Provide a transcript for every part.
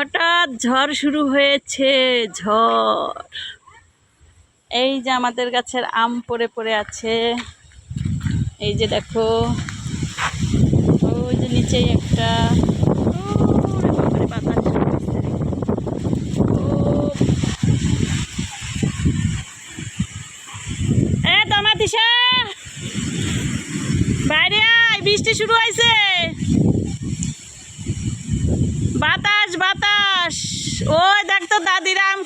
হঠাৎ ঝড় শুরু হয়েছে, ঝড়। এই যে আমাদের গাছের আম পড়ে পড়ে আছে। এই যে দেখো, ওই যে নিচেই একটা বাইরে বৃষ্টি শুরু হয়েছে। বাতাস বাতাস। ওই দেখ তো দাদিরা আম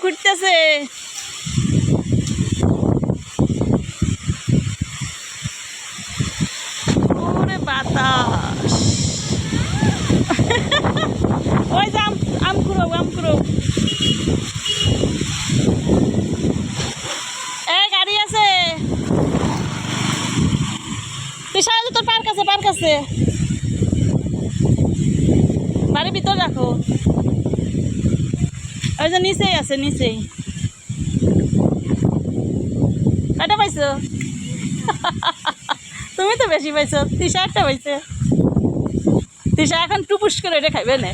বাতাস। ওই আম আম গাড়ি আছে। তোর পার্ক আছে পার্ক আছে। বাড়ির ভিতর রাখো। ওই যে নিচেই আছে, নিচেই। কটা পাইছো? তুমি তো বেশি পাইছো তিসা একটা পাইছে। তিসা এখন টুপুস করে এটা খাইবে না।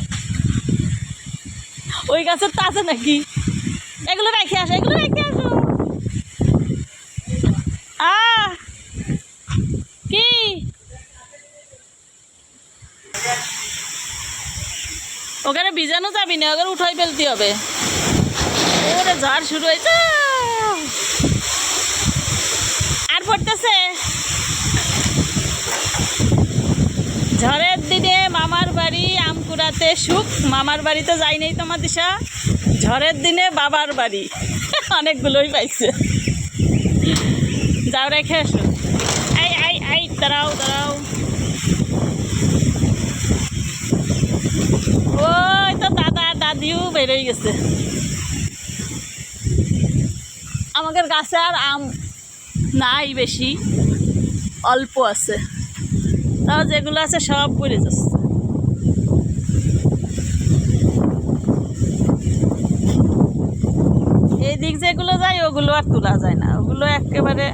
ওই গাছের তো আছে নাকি? এগুলো রেখে আসো, এগুলো রেখে আসো। আ কি? ওখানে ভিজানো যাবি না, ওখানে উঠাই ফেলতে হবে। ওরে, ঝড় শুরু হয়েছে। আর পড়তেছে। ঝড়ের দিনে মামার বাড়ি আমকুড়াতে সুখ, মামার বাড়িতে যাই নেই তোমার দিশা। ঝড়ের দিনে বাবার বাড়ি। অনেকগুলোই পাইছে। যাও রেখে এসো আই আই আই দাঁড়াও দাঁড়াও ওই তো দাদিও বেরোয় গেছে। আমাদের গাছে আর আম নাই বেশি, অল্প আছে। তাও যেগুলো আছে সব পড়ে যাচ্ছে। এই দিক যেগুলো যায়, ওগুলো আর তোলা যায় না। ওগুলো একেবারে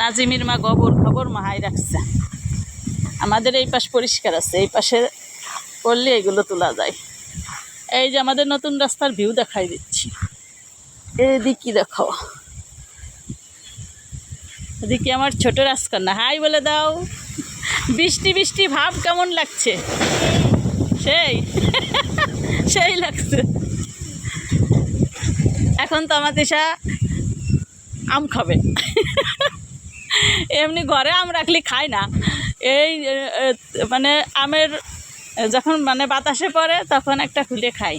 নাজিমির মা গোবর খবর মাহাই রাখছে। আমাদের এই পাশ পরিষ্কার আছে, এই পাশে করলে এগুলো তোলা যায়। এই যে আমাদের নতুন রাস্তার ভিউ দেখাই দিচ্ছি। এদিকে দেখাও এদিকে আমার ছোট রাজকন্যা। হাই বলে দাও। বৃষ্টি বৃষ্টি, ভাব কেমন লাগছে? সেই। সেই লাগছে। এখন তো আমার দিশা আম খাবে। এমনি ঘরে আম রাখলে খায় না। এই মানে আমের যখন মানে বাতাসে পড়ে তখন একটা খুলে খাই।